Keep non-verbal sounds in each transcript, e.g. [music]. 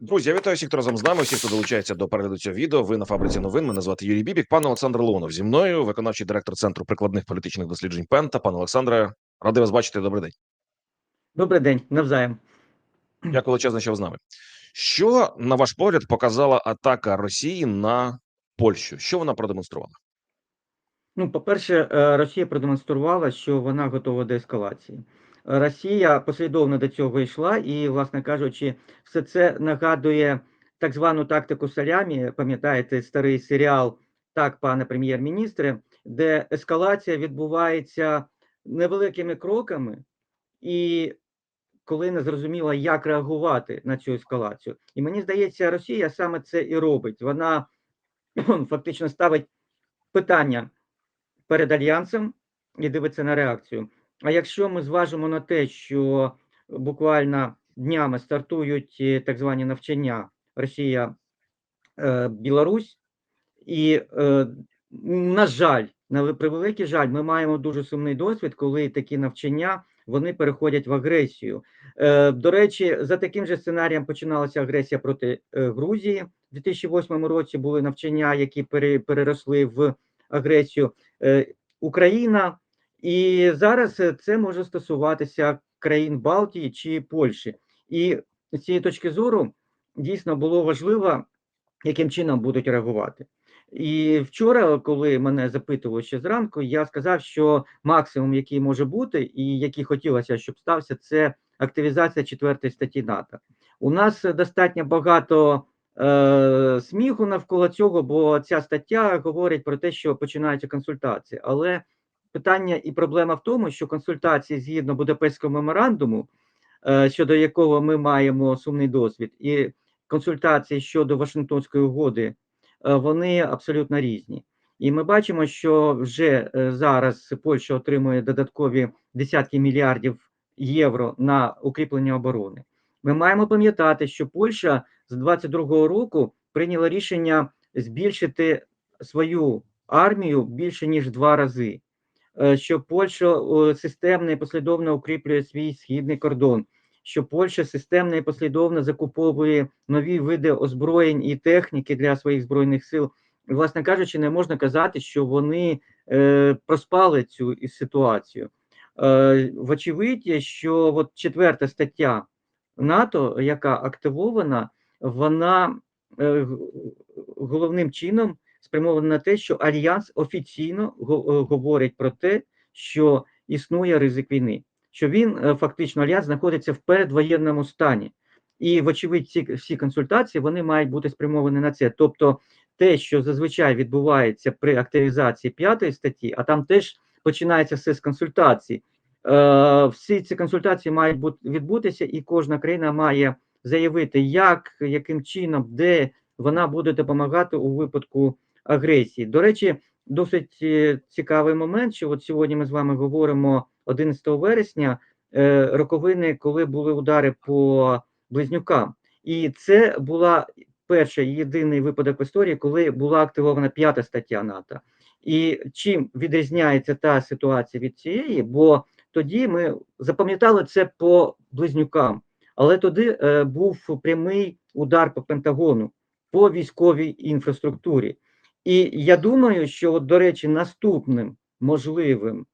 Друзі, я вітаю всіх, хто разом з нами. Всіх, хто долучається до перегляду цього відео. Ви на фабриці новин. Мене звати Юрій Бібік. Пан Олександр Леонов зі мною, виконавчий директор центру прикладних політичних досліджень Пента. Пане Олександре, радий вас бачити. Добрий день. Добрий день, навзаєм. Дякую величезно, що ви з нами. Що на ваш погляд показала атака Росії на Польщу? Що вона продемонструвала? Ну, по-перше, е, Росія продемонструвала, що вона готова до ескалації. Росія послідовно до цього йшла, і, власне кажучи, все це нагадує так звану тактику салямі. Пам'ятаєте старий серіал Так, пане прем'єр-міністре, де ескалація відбувається невеликими кроками, і коли не зрозуміло, як реагувати на цю ескалацію. І мені здається, Росія саме це і робить. Вона фактично ставить питання перед альянсом і дивиться на реакцію. А якщо ми зважимо на те, що буквально днями стартують е, так звані навчання Росія, е, Білорусь, і, е, на жаль, на превеликий жаль, ми маємо дуже сумний досвід, коли такі навчання вони переходять в агресію. До речі, за таким же сценарієм починалася агресія проти Грузії. У 2008 році були навчання, які пере- переросли в агресію. Україна, і зараз е, це може стосуватися країн Балтії чи Польщі. І з цієї точки зору дійсно було важливо, яким чином будуть реагувати. І вчора, коли мене запитували ще зранку, я сказав, що максимум, який може бути, і який хотілося, щоб стався, це активізація четвертої статті НАТО. У нас достатньо багато е, сміху навколо цього, бо ця стаття говорить про те, що починаються консультації. Але питання і проблема в тому, що консультації згідно Будапештського меморандуму, е, щодо якого ми маємо сумний досвід, і консультації щодо Вашингтонської угоди, е, вони абсолютно різні. І ми бачимо, що вже е, зараз Польща отримує додаткові десятки мільярдів євро на укріплення оборони. Ми маємо пам'ятати, що Польща з 22-го року прийняла рішення збільшити свою армію більше ніж два рази. Е, Що Польща системно і послідовно укріплює свій східний кордон, що Польща системно і послідовно закуповує нові види озброєнь і техніки для своїх збройних сил. Власне кажучи, не можна казати, що вони е, проспали цю ситуацію. Е, вочевидь, що от четверта стаття НАТО, яка активована, вона е, головним чином спрямована на те, що альянс офіційно е, говорить про те, що існує ризик війни, що він е, фактично альянс знаходиться в передвоєнному стані. І, вочевидь, ці всі консультації вони мають бути спрямовані на це. Тобто, те, що зазвичай відбувається при активізації п'ятої статті, а там теж починається все з консультацій. Е, всі ці консультації мають бути відбутися, і кожна країна має заявити, як, яким чином, де вона буде допомагати у випадку агресії. До речі, досить е, цікавий момент, що от сьогодні ми з вами говоримо 11 вересня, е, роковини, коли були удари по близнюкам. І це була перший єдиний випадок в історії, коли була активована п'ята стаття НАТО. І чим відрізняється та ситуація від цієї? Бо тоді ми запам'ятали це по близнюкам, але тоді е, був прямий удар по Пентагону, по військовій інфраструктурі. І я думаю, що, от, до речі, наступним можливим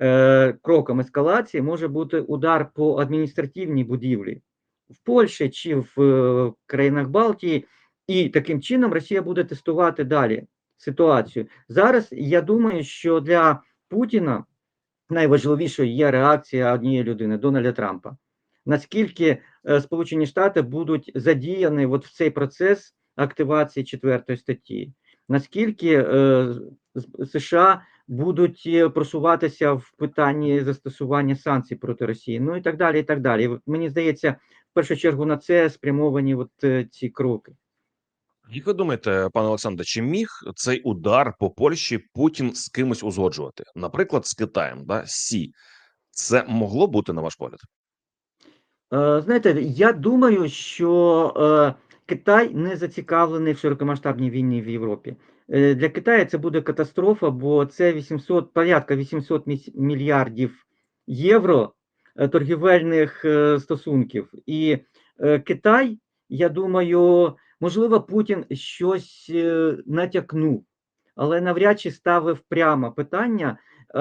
е, кроком ескалації може бути удар по адміністративній будівлі в Польщі чи в е, країнах Балтії, і таким чином Росія буде тестувати далі ситуацію. Зараз я думаю, що для Путіна найважливішою є реакція однієї людини Дональда Трампа. Наскільки е, Сполучені Штати будуть задіяні от в цей процес активації четвертої статті? Наскільки е, США будуть е, просуватися в питанні застосування санкцій проти Росії? Ну і так далі. І так далі. Мені здається, в першу чергу на це спрямовані от е, ці кроки. Як ви думаєте, пане Олександре, чи міг цей удар по Польщі Путін з кимось узгоджувати? Наприклад, з Китаєм, да Сі, це могло бути на ваш погляд? Знаєте, я думаю, що Китай не зацікавлений в широкомасштабній війні в Європі. Е, Для Китаю це буде катастрофа, бо це 800, порядка 800 мільярдів євро е, торгівельних е, стосунків. І Китай я думаю, можливо, Путін щось натякнув, але навряд чи ставив прямо питання.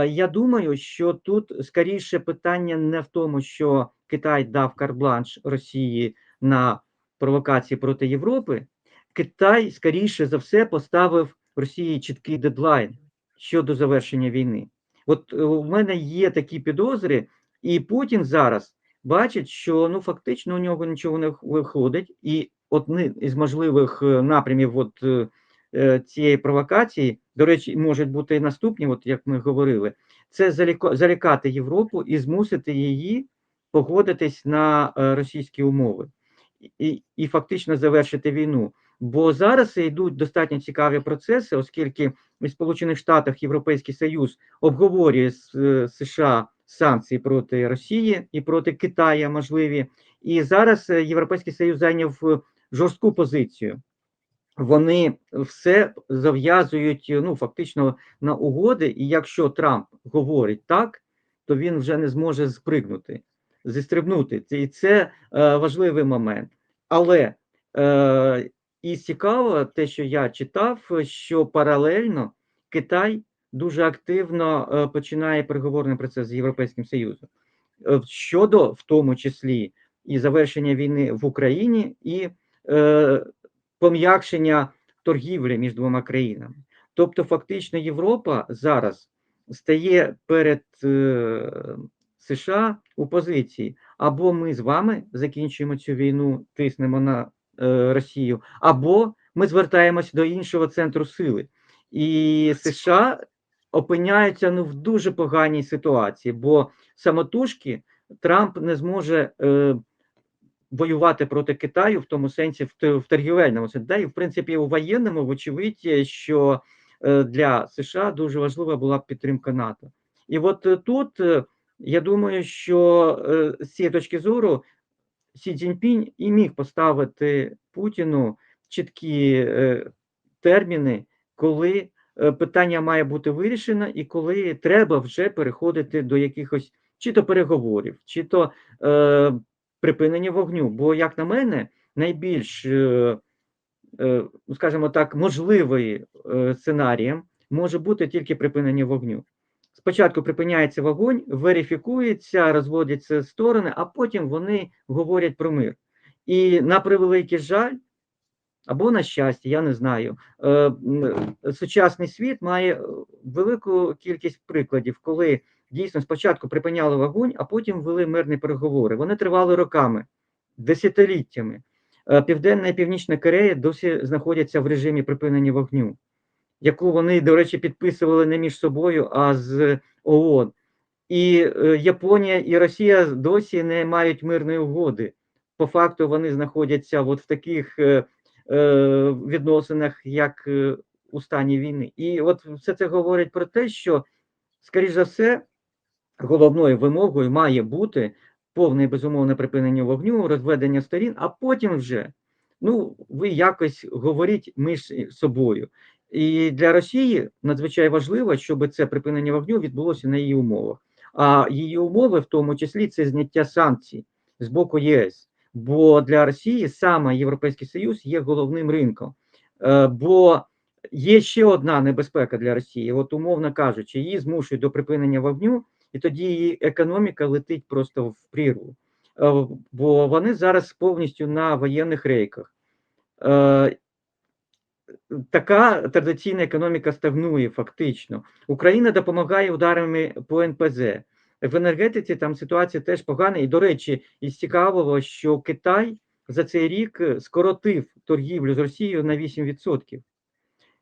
Я думаю, що тут скоріше питання не в тому, що Китай дав карбланш Росії на провокації проти Європи. Китай, скоріше за все, поставив Росії чіткий дедлайн щодо завершення війни. От е, у мене є такі підозри, і Путін зараз бачить, що ну фактично у нього нічого не виходить, і одним із можливих е, напрямів от, е, цієї провокації, до речі, можуть бути і наступні, от як ми говорили, це залякати Європу і змусити її погодитись на російські умови і, і фактично завершити війну. Бо зараз йдуть достатньо цікаві процеси, оскільки в Сполучених Штатах Європейський Союз обговорює з е, США санкції проти Росії і проти Китаю можливі. І зараз е, Європейський Союз зайняв е, жорстку позицію. Вони все зав'язують ну фактично на угоди, і якщо Трамп говорить так, то він вже не зможе спригнути, зістрибнути. Це- І це е, важливий момент. Але е, і цікаво те, що я читав, що паралельно Китай дуже активно е, починає переговорний процес з Європейським Союзом е, щодо в тому числі і завершення війни в Україні, і е, пом'якшення торгівлі між двома країнами. Тобто, фактично, Європа зараз стає перед США у позиції або ми з вами закінчуємо цю війну, тиснемо на е, Росію, або ми звертаємось до іншого центру сили. І США опиняються ну, в дуже поганій ситуації, бо самотужки Трамп не зможе е, воювати проти Китаю в тому сенсі, в, торгівельному сенсі. Да, і в принципі у воєнному, вочевидь, що е, для США дуже важлива була підтримка НАТО. І от е, тут е, я думаю, що е, з цієї точки зору Сі Цзіньпінь і міг поставити Путіну чіткі е, терміни, коли е, питання має бути вирішено, і коли треба вже переходити до якихось чи то переговорів, чи то е, припинення вогню. Бо, як на мене, найбільш, е, ну, скажімо так, можливий сценарієм може бути тільки припинення вогню. Спочатку припиняється вогонь, верифікується, розводяться сторони, а потім вони говорять про мир. І на превеликий жаль, або на щастя, я не знаю. е, Сучасний світ має велику кількість прикладів, коли дійсно спочатку припиняли вогонь, а потім вели мирні переговори. Вони тривали роками, десятиліттями. Е, Південна і Північна Корея досі знаходяться в режимі припинення вогню, яку вони, до речі, підписували не між собою, а з ООН. І е, Японія і Росія досі не мають мирної угоди. По факту вони знаходяться от в таких е, е, відносинах, як у стані війни. І от все це говорить про те, що, скоріш за все, головною вимогою має бути повне і безумовне припинення вогню, розведення сторін, а потім вже ну, ви якось говоріть між собою. І для Росії надзвичай важливо, щоб це припинення вогню відбулося на її умовах. А її умови, в тому числі, це зняття санкцій з боку ЄС. Бо для Росії саме Європейський Союз є головним ринком. Е, Бо є ще одна небезпека для Росії. От, умовно кажучи, її змушують до припинення вогню, і тоді її економіка летить просто в прірву. Е, Бо вони зараз повністю на воєнних рейках. Така традиційна економіка стагнує фактично. Україна допомагає ударами по НПЗ. В енергетиці там ситуація теж погана. І, до речі, із цікавого, що Китай за цей рік е, скоротив торгівлю з Росією на 8%.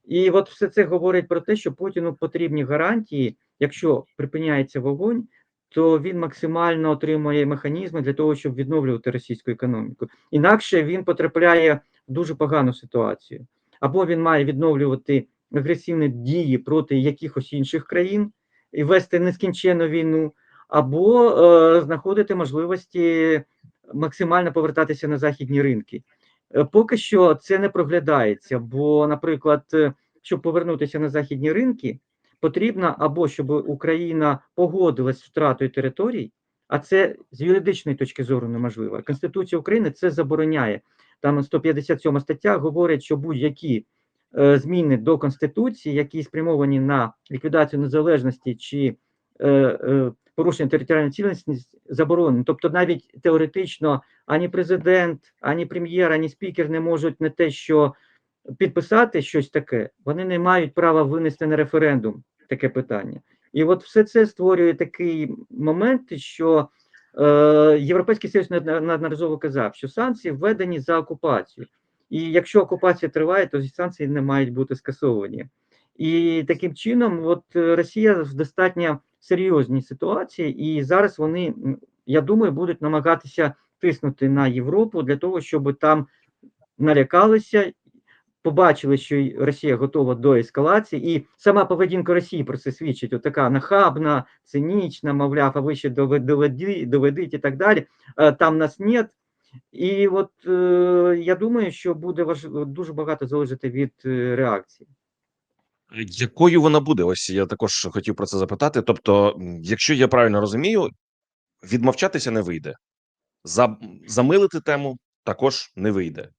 І от все це говорить про те, що Путіну потрібні гарантії, якщо припиняється вогонь, то він максимально отримує механізми для того, щоб відновлювати російську економіку. Інакше він потрапляє в дуже погану ситуацію. Або він має відновлювати агресивні дії проти якихось інших країн і вести нескінченну війну, або е, знаходити можливості максимально повертатися на західні ринки. Е, Поки що це не проглядається, бо, наприклад, е, щоб повернутися на західні ринки, потрібно або щоб Україна погодилась з втратою територій, а це з юридичної точки зору неможливо. Конституція України це забороняє. Там 157 стаття говорить, що будь-які е, зміни до Конституції, які спрямовані на ліквідацію незалежності чи е, е, порушення територіальної цілісності, заборонені. Тобто, навіть теоретично ані президент, ані прем'єр, ані спікер не можуть не те, що підписати щось таке, вони не мають права винести на референдум таке питання. І от все це створює такий момент, що Європейський Союз неодноразово казав, що санкції введені за окупацію. І якщо окупація триває, то санкції не мають бути скасовані. І таким чином, от е, Росія в достатньо серйозній ситуації, і зараз вони, я думаю, будуть намагатися тиснути на Європу для того, щоб там налякалися, побачили, що Росія готова до ескалації, і сама поведінка Росії про це свідчить. Отака нахабна, цинічна, мовляв, а ви ще доведи, доведіть і так далі. Е, Там нас нет. І от е, я думаю, що буде важ... дуже багато залежати від е, реакції. Якою вона буде? Ось я також хотів про це запитати. Тобто, якщо я правильно розумію, відмовчатися не вийде, За, замилити тему також не вийде.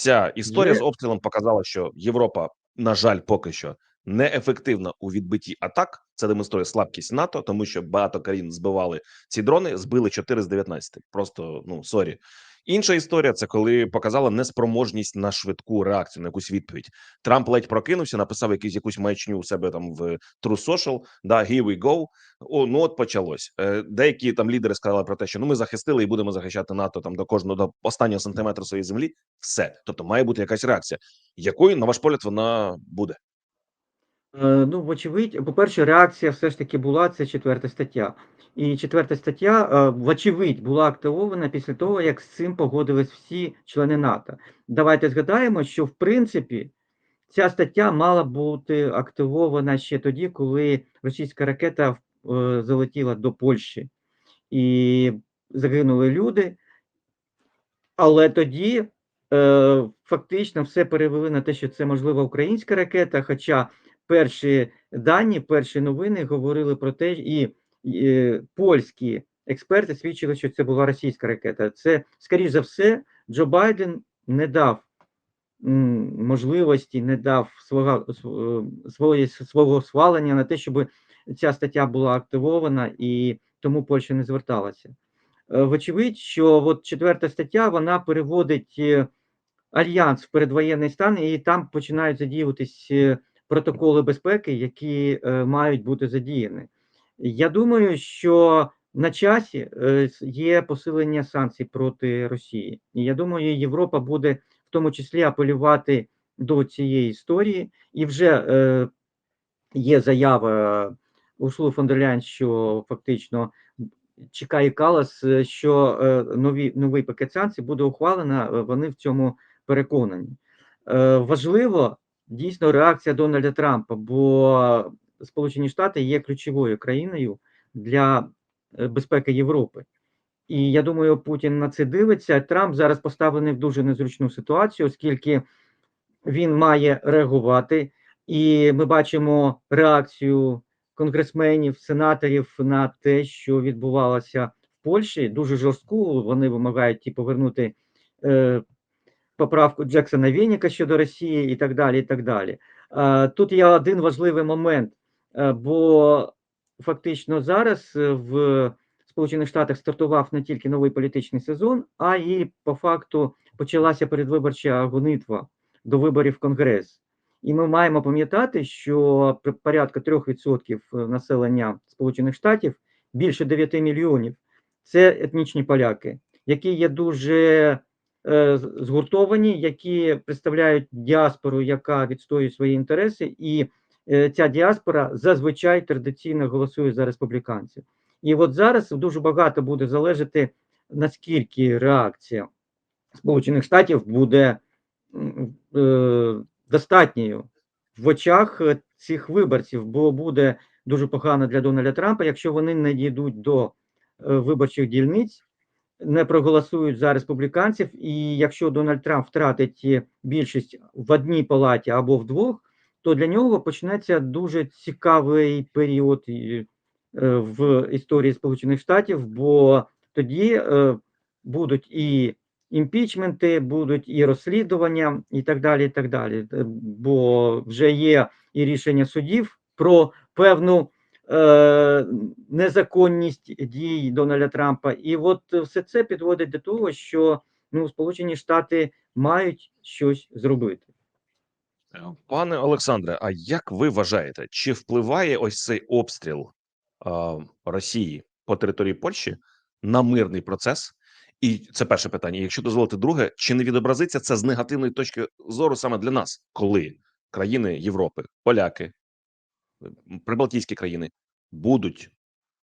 Ця історія Є- з обстрілом показала, що Європа, на жаль, поки що неефективна у відбитті атак. Це демонструє слабкість НАТО, тому що багато країн збивали ці дрони, збили 4 з 19. Просто ну сорі. Інша історія це коли показала неспроможність на швидку реакцію на якусь відповідь. Трамп ледь прокинувся, написав якийсь якусь маячню у себе там в True Social, Да, here we go. О, ну от почалось. Е, Деякі там лідери сказали про те, що ну ми захистили і будемо захищати НАТО там до кожного до останнього сантиметру своєї землі. Все, тобто має бути якась реакція. Якою на ваш погляд вона буде? Е, Ну, вочевидь, по-перше, реакція все ж таки була це четверта стаття. І четверта стаття, е, вочевидь, була активована після того, як з цим погодились всі члени НАТО. Давайте згадаємо, що в принципі ця стаття мала бути активована ще тоді, коли російська ракета е, залетіла до Польщі і загинули люди. Але тоді фактично все перевели на те, що це можливо українська ракета. Хоча перші дані, перші новини говорили про те, і, і е, польські експерти свідчили, що це була російська ракета. Це, скоріш за все, Джо Байден не дав можливості, не дав свого, св- е, свого схвалення на те, щоб ця стаття була активована, і тому Польща не зверталася. Е, Вочевидь, що от четверта стаття вона переводить альянс в передвоєнний стан, і там починають задіюватись протоколи безпеки, які е, мають бути задіяні. Я думаю, що на часі е, є посилення санкцій проти Росії, і я думаю, Європа буде в тому числі апелювати до цієї історії, і вже е, є заява Урсули фон дер Ляйн, що фактично чекає Калас, е, що е, нові, новий пакет санкцій буде ухвалено, вони в цьому переконані. Е, Важливо дійсно реакція Дональда Трампа, бо Сполучені Штати є ключовою країною для е, безпеки Європи. І я думаю, Путін на це дивиться. Трамп зараз поставлений в дуже незручну ситуацію, оскільки він має реагувати, і ми бачимо реакцію конгресменів, сенаторів на те, що відбувалося в Польщі, дуже жорстку. Вони вимагають ті повернути е, поправку Джексона Веніка щодо Росії і так далі. і так далі. Е, тут є один важливий момент, е, бо фактично зараз е, в Сполучених Штатах стартував не тільки новий політичний сезон, а і по факту почалася передвиборча гонитва до виборів в Конгрес. І ми маємо пам'ятати, що порядка 3% населення Сполучених Штатів більше 9 мільйонів це етнічні поляки, які є дуже згуртовані, які представляють діаспору, яка відстоює свої інтереси, і е, ця діаспора зазвичай традиційно голосує за республіканців. І от зараз дуже багато буде залежати, наскільки реакція Сполучених Штатів буде е, достатньою в очах е, цих виборців, бо буде дуже погано для Дональда Трампа, якщо вони не дійдуть до е, виборчих дільниць, не проголосують за республіканців, і якщо Дональд Трамп втратить е, більшість в одній палаті або в двох, то для нього почнеться дуже цікавий період е, в історії Сполучених Штатів, бо тоді е, будуть і імпічменти, будуть і розслідування, і так далі. і так далі. Бо вже є і рішення судів про певну незаконність дій Дональда Трампа. І от все це підводить до того, що ну, Сполучені Штати мають щось зробити. Пане Олександре, а як ви вважаєте, чи впливає ось цей обстріл а, Росії по території Польщі на мирний процес? І це перше питання. Якщо дозволите друге, чи не відобразиться це з негативної точки зору саме для нас, коли країни Європи, поляки, прибалтійські країни будуть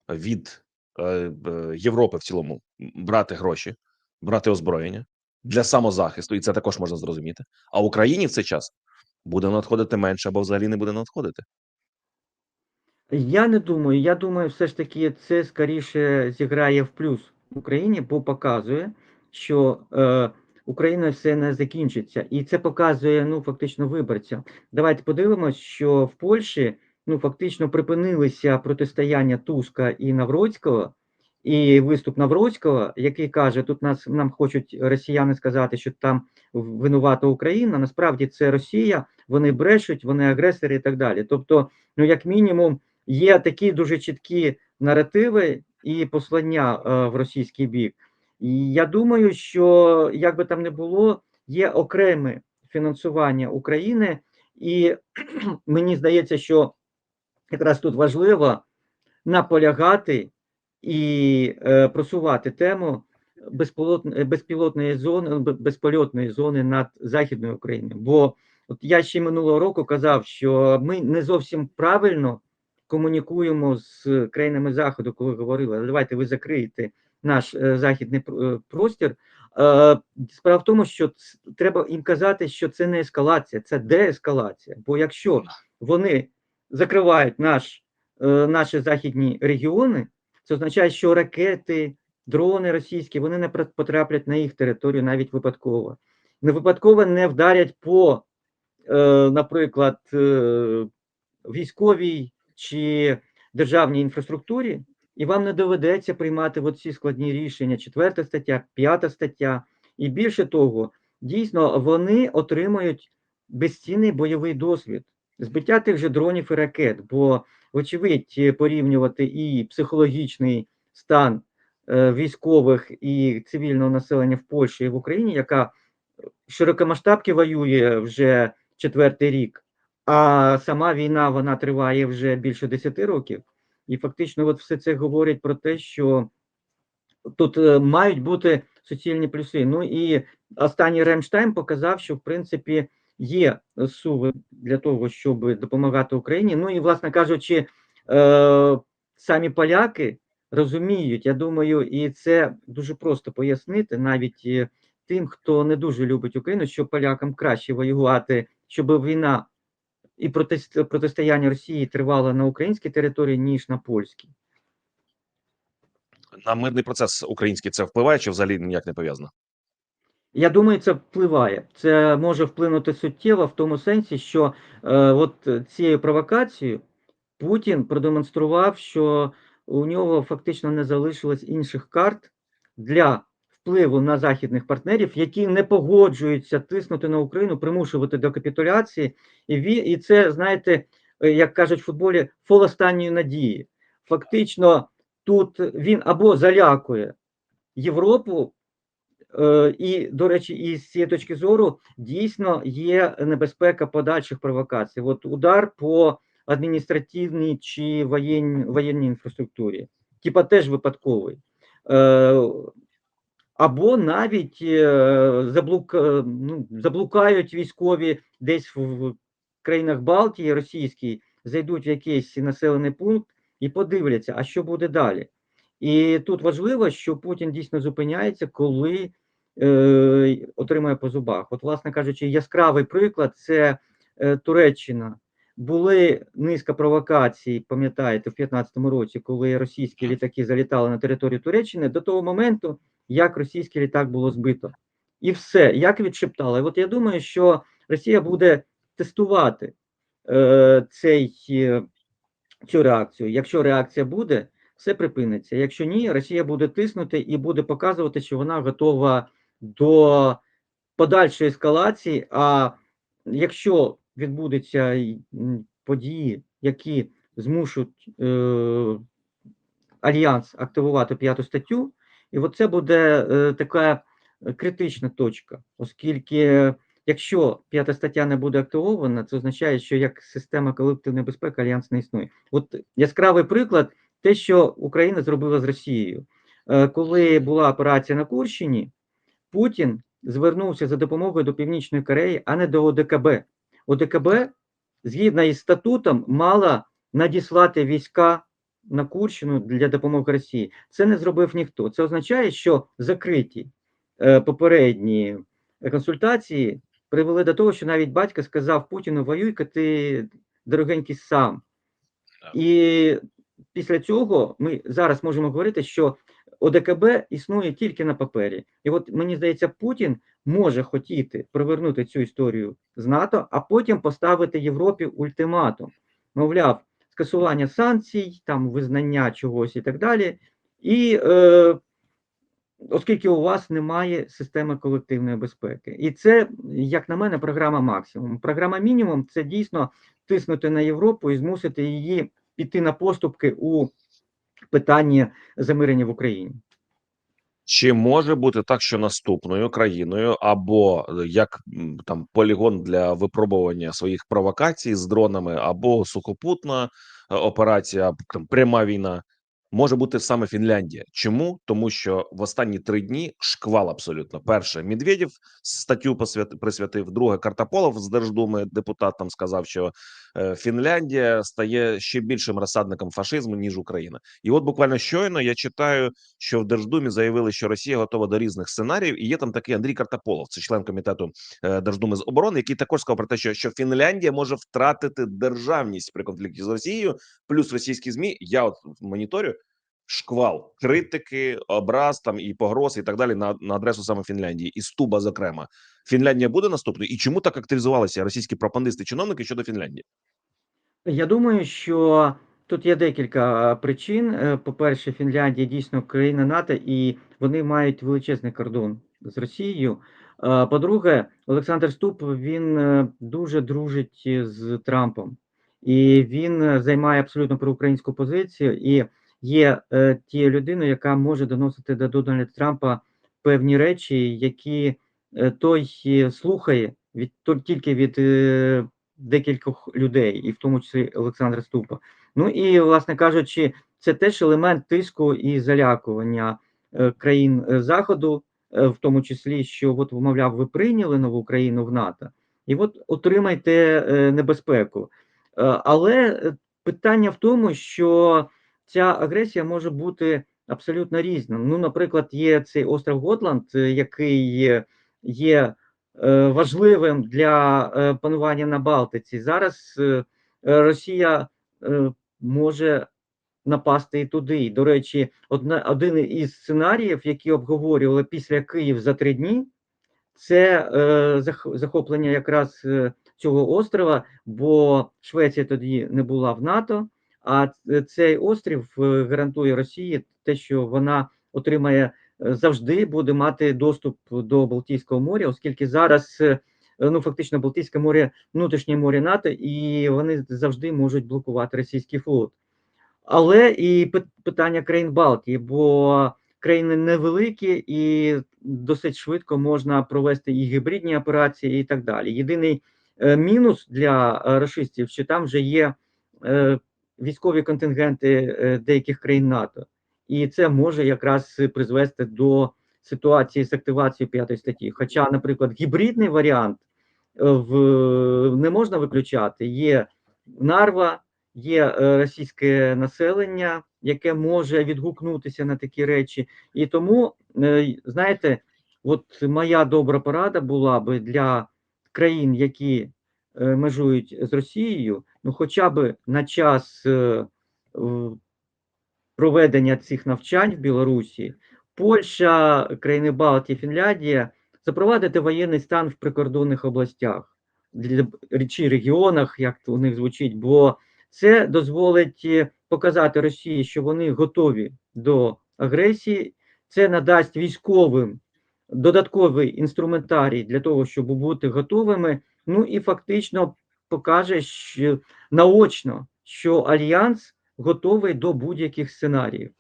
від е, Європи в цілому брати гроші, брати озброєння для самозахисту, і це також можна зрозуміти. А Україні в цей час буде надходити менше або взагалі не буде надходити. Я не думаю. Я думаю, все ж таки це скоріше зіграє в плюс Україні, бо показує, що е, Україна все не закінчиться, і це показує ну фактично виборцям. Давайте подивимось, що в Польщі ну фактично припинилися протистояння Туска і Навроцького. І виступ Навроцького, який каже, тут нас нам хочуть росіяни сказати, що там винувата Україна. Насправді це Росія, вони брешуть, вони агресори і так далі. Тобто, ну як мінімум, є такі дуже чіткі наративи і послання е, в російський бік. І я думаю, що як би там не було, є окреме фінансування України, і [clears throat] мені здається, що якраз тут важливо наполягати і е, просувати тему безпілотної, зони, безпольотної зони над Західною Україною. Бо от я ще минулого року казав, що ми не зовсім правильно комунікуємо з країнами Заходу, коли говорили, «А давайте ви закриєте наш е, західний е, простір. Справа в тому, що треба їм казати, що це не ескалація, це деескалація. Бо якщо вони закривають наш, е, наші західні регіони, це означає, що ракети, дрони російські вони не потраплять на їх територію навіть випадково. Не випадково не вдарять по, е, наприклад, е, військовій чи державній інфраструктурі, і вам не доведеться приймати от ці складні рішення. Четверта стаття, п'ята стаття. І більше того, дійсно вони отримають безцінний бойовий досвід, збиття тих же дронів і ракет. Бо, вочевидь, е, порівнювати і психологічний стан е, військових і цивільного населення в Польщі і в Україні, яка широкомасштабки воює вже четвертий рік, а сама війна вона триває вже більше 10 років. І фактично, от все це говорить про те, що тут е, мають бути суцільні плюси. Ну і останній Ремштайн показав, що в принципі є суви для того, щоб допомагати Україні. Ну і, власне кажучи, е, самі поляки розуміють, я думаю, і це дуже просто пояснити навіть е, тим, хто не дуже любить Україну, що полякам краще воювати, щоб війна і протист- протистояння Росії тривало на українській території, ніж на польській. На мирний процес український це впливає, чи взагалі ніяк не пов'язано? Я думаю, це впливає. Це може вплинути суттєво в тому сенсі, що е, от цією провокацією Путін продемонстрував, що у нього фактично не залишилось інших карт для впливу на західних партнерів, які не погоджуються тиснути на Україну, примушувати до капітуляції. І, ві, і це, знаєте, е, як кажуть в футболі, фол останньої надії. Фактично, тут він або залякує Європу. Е, І, до речі, і з цієї точки зору дійсно є небезпека подальших провокацій. От удар по адміністративній чи воєнній, воєнній інфраструктурі, типа теж випадковий. Е, Або навіть е, заблук, ну, заблукають військові десь в країнах Балтії російській, зайдуть в якийсь населений пункт і подивляться, а що буде далі. І тут важливо, що Путін дійсно зупиняється, коли е, отримує по зубах. От, власне кажучи, яскравий приклад це е, Туреччина. Були низка провокацій, пам'ятаєте, в 2015 році, коли російські літаки залітали на територію Туреччини, до того моменту, як російський літак було збито. І все, як відшептали. От я думаю, що Росія буде тестувати е, цей, е, цю реакцію. Якщо реакція буде, все припиниться. Якщо ні, Росія буде тиснути і буде показувати, що вона готова до подальшої ескалації. А якщо відбудуться події, які змушуть е, альянс активувати п'яту статтю, і от це буде е, така е, критична точка, оскільки якщо п'ята стаття не буде активована, це означає, що як система колективної безпеки альянс не існує. От яскравий приклад, те, що Україна зробила з Росією. Е, Коли була операція на Курщині, Путін звернувся за допомогою до Північної Кореї, а не до ОДКБ. ОДКБ, згідно із статутом, мала надіслати війська на Курщину для допомоги Росії. Це не зробив ніхто. Це означає, що закриті е, попередні консультації привели до того, що навіть батько сказав Путіну: воюй-ка ти, дорогенький, сам. І після цього ми зараз можемо говорити, що ОДКБ існує тільки на папері. І от мені здається, Путін може хотіти привернути цю історію з НАТО, а потім поставити Європі ультиматум. Мовляв, скасування санкцій, там визнання чогось і так далі. І е, оскільки у вас немає системи колективної безпеки. І це, як на мене, програма максимум. Програма мінімум це дійсно тиснути на Європу і змусити її піти на поступки у питанні замирення в Україні. Чи може бути так, що наступною країною або е, як там полігон для випробування своїх провокацій з дронами, або сухопутна е, операція, там пряма війна, може бути саме Фінляндія? Чому? Тому що в останні три дні шквал абсолютно. Перше, Медведєв статтю присвятив. Друге, Картаполов з Держдуми депутат там сказав, що е, Фінляндія стає ще більшим розсадником фашизму ніж Україна. І от буквально щойно я читаю що в Держдумі заявили, що Росія готова до різних сценаріїв, і є там такий Андрій Картаполов, це член комітету е, Держдуми з оборони, який також сказав про те, що, що Фінляндія може втратити державність при конфлікті з Росією, плюс російські змі. Я от моніторю шквал критики, образ там і погроз, і так далі на, на адресу саме Фінляндії, і Стуба, зокрема. Фінляндія буде наступною, і чому так активізувалися російські пропагандисти чиновники щодо Фінляндії? Я думаю, що тут є декілька е, причин. Е, По-перше, Фінляндія дійсно країна НАТО, і вони мають величезний кордон з Росією. Е, По-друге, Олександр Ступ він дуже дружить з Трампом, і він займає абсолютно проукраїнську позицію. І є е, тією людиною, яка може доносити до Дональда Трампа певні речі, які е, той е, слухає від то- тільки від е, декількох людей, і в тому числі Олександра Ступа. Ну і, власне кажучи, це теж елемент тиску і залякування е, країн е, Заходу, е, в тому числі, що, от, мовляв, ви прийняли нову країну в НАТО, і от отримайте е, небезпеку. Е, Але е, питання в тому, що ця агресія може бути абсолютно різна. Ну, наприклад, є цей остров Готланд, е, який є- е, важливим для е, панування на Балтиці. Зараз Росія може напасти і туди. До речі, одна, один із сценаріїв, які обговорювали після Київ за три дні, це е, зах- захоплення якраз цього острова, бо Швеція тоді не була в НАТО. А цей острів е, гарантує Росії те, що вона отримає е, завжди буде мати доступ до Балтійського моря, оскільки зараз е, ну фактично Балтійське море внутрішнє море НАТО, і вони завжди можуть блокувати російський флот. Але і питання країн Балтії, бо країни невеликі і досить швидко можна провести і гібридні операції, і так далі. Єдиний мінус для рашистів, що там вже є військові контингенти е, деяких країн НАТО, і це може якраз призвести до ситуації з активацією п'ятої статті. Хоча, наприклад, гібридний варіант е, в не можна виключати. Є Нарва, є е, російське населення, яке може відгукнутися на такі речі. І тому, знаєте, от моя добра порада була би для країн, які межують з Росією, ну хоча б на час е, проведення цих навчань в Білорусі, Польща, країни Балтії, Фінляндія запровадити воєнний стан в прикордонних областях чи регіонах, як у них звучить, бо це дозволить е, показати Росії, що вони готові до агресії. Це надасть військовим додатковий інструментарій для того, щоб бути готовими. Ну і фактично покаже що, наочно, що альянс готовий до будь-яких сценаріїв.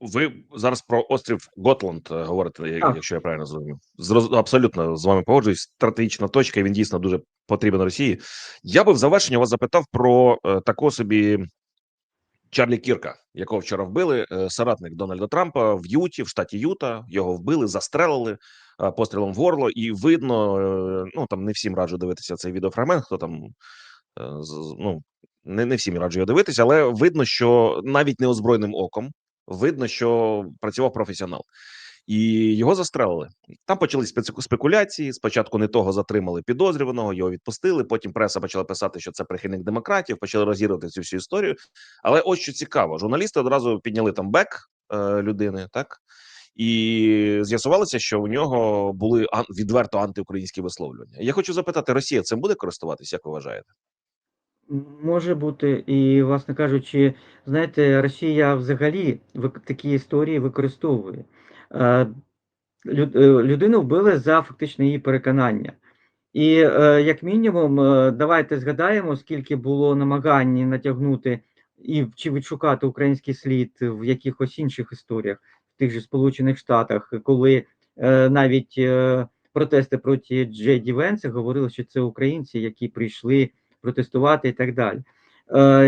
Ви зараз про острів Готланд е, говорите, Так. якщо я правильно зрозумів. Зроз- Абсолютно з вами погоджуюсь. Стратегічна точка, і він дійсно дуже потрібен Росії. Я би в завершення вас запитав про е, такого собі Чарлі Кірка, якого вчора вбили, е, соратник Дональда Трампа в Юті, в штаті Юта. Його вбили, застрелили е, пострілом в горло, і видно, е, ну там не всім раджу дивитися цей відеофрагмент, хто там ну не, не всім раджу його дивитися, але видно, що навіть неозброєним оком видно, що працював професіонал. І його застрелили. Там почались спеку- спекуляції. Спочатку не того затримали підозрюваного, його відпустили. Потім преса почала писати, що це прихильник демократів, почали розігрувати цю всю історію. Але ось що цікаво, журналісти одразу підняли там бек е, людини, так і з'ясувалося, що у нього були ан- відверто антиукраїнські висловлювання. Я хочу запитати: Росія цим буде користуватися, як ви вважаєте? Може бути, і, власне кажучи, знаєте, Росія взагалі такі історії використовує. Е, е, Людину вбили за фактично її переконання. І е, як мінімум, давайте згадаємо, скільки було намагань натягнути і чи відшукати український слід в якихось інших історіях, в тих же Сполучених Штатах, коли навіть протести проти Джеді Венса говорили, що це українці, які прийшли протестувати і так далі.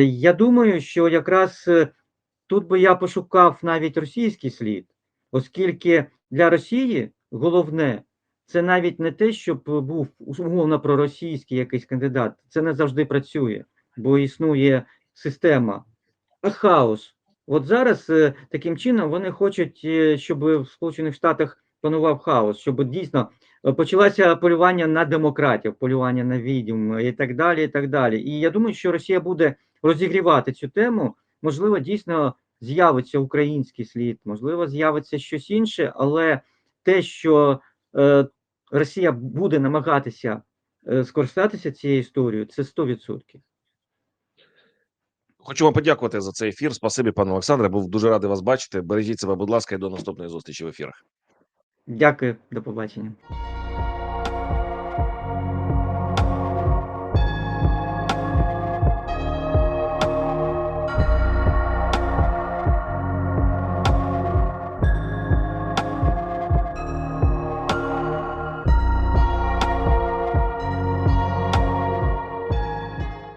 Я думаю, що якраз тут би я пошукав навіть російський слід, оскільки для Росії головне це навіть не те, щоб був умовно проросійський якийсь кандидат. Це не завжди працює, бо існує система, а хаос. От зараз е, таким чином вони хочуть, е, щоб в Сполучених Штатах панував хаос, щоб дійсно е, почалося полювання на демократів, полювання на відьм і так далі. І так далі. І я думаю, що Росія буде розігрівати цю тему. Можливо, дійсно з'явиться український слід, можливо, з'явиться щось інше, але те, що е, Росія буде намагатися е, скористатися цією історією, це 100%. Хочу вам подякувати за цей ефір. Спасибі, пане Олександре. Був дуже радий вас бачити. Бережіть себе, будь ласка, і до наступної зустрічі в ефірах. Дякую, до побачення.